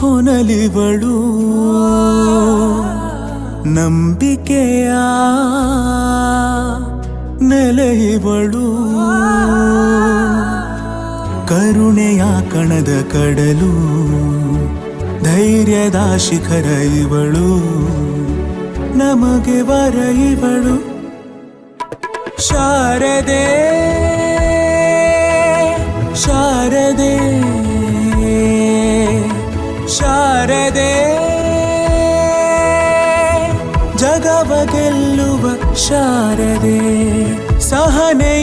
ಹೊನಲಿವಳು. ನಂಬಿಕೆಯ ನೆಲೆಯವಳು. ಕರುಣೆಯ ಕಣದ ಕಡಲು, ಧೈರ್ಯದ ಶಿಖರ ಇವಳು, ನಮಗೆ ವರ ಇವಳು. ಶಾರದೆ ಶಾರದೆ ಶಾರದೆ, ಜಗವ ಗೆಲ್ಲುವ ಶಾರದೆ ಸಹನೆ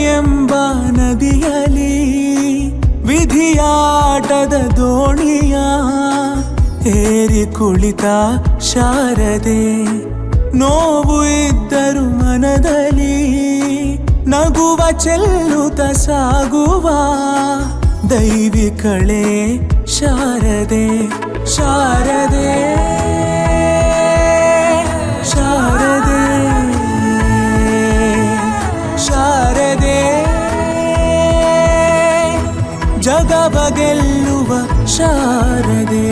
ವಿಧಿಯಾಟದ ದೋಣಿಯ ಏರಿ ಕುಳಿತ ಶಾರದೆ. ನೋವು ಇದ್ದರು ಮನದಲ್ಲಿ ನಗುವ ಚೆಲ್ಲುತ ಸಾಗುವ ದೈವಿಕಳೆ ಶಾರದೆ. ಶಾರದೆ ಜಗವ ಗೆಲ್ಲುವ ಶಾರದೆ.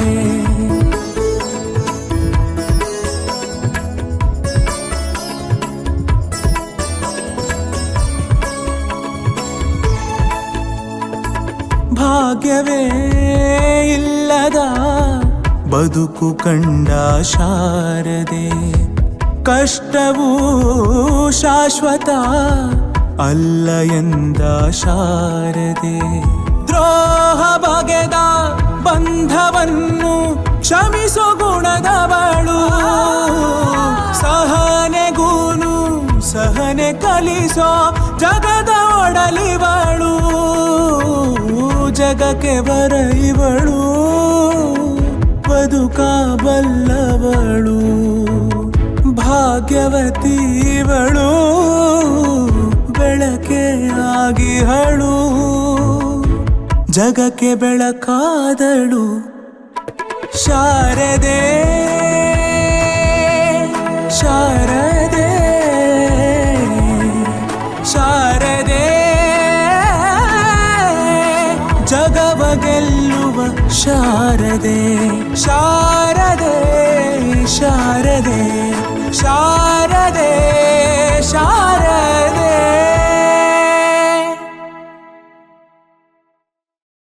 ಭಾಗ್ಯವೇ ಇಲ್ಲದ ಬದುಕು ಕಂಡ ಶಾರದೆ. ಕಷ್ಟವೂ ಶಾಶ್ವತ ಅಲ್ಲ ಎಂದ ಶಾರದೆ. ದ್ರೋಹ ಬಗೆದ ಬಂಧವನ್ನು ಕ್ಷಮಿಸೋ ಗುಣದವಳು. ಸಹನೆಗೂನು ಸಹನೆ ಕಲಿಸೋ ಜಗದ ಒಡಲಿವಳು. ಜಗಕ್ಕೆ ಬರ ಇವಳು ಬದುಕಬಲ್ಲವಳು ಭಾಗ್ಯವತಿವಳು ಬೆಳಕೆ ಆಗಿಹಳು ಜಗಕ್ಕೆ ಬೆಳಕಾದಳು. ಶಾರದೆ ಶಾರದೆ ಶಾರದೆ. ಜಗವ ಗೆಲ್ಲುವ ಶಾರದೆ ಶಾರದೆ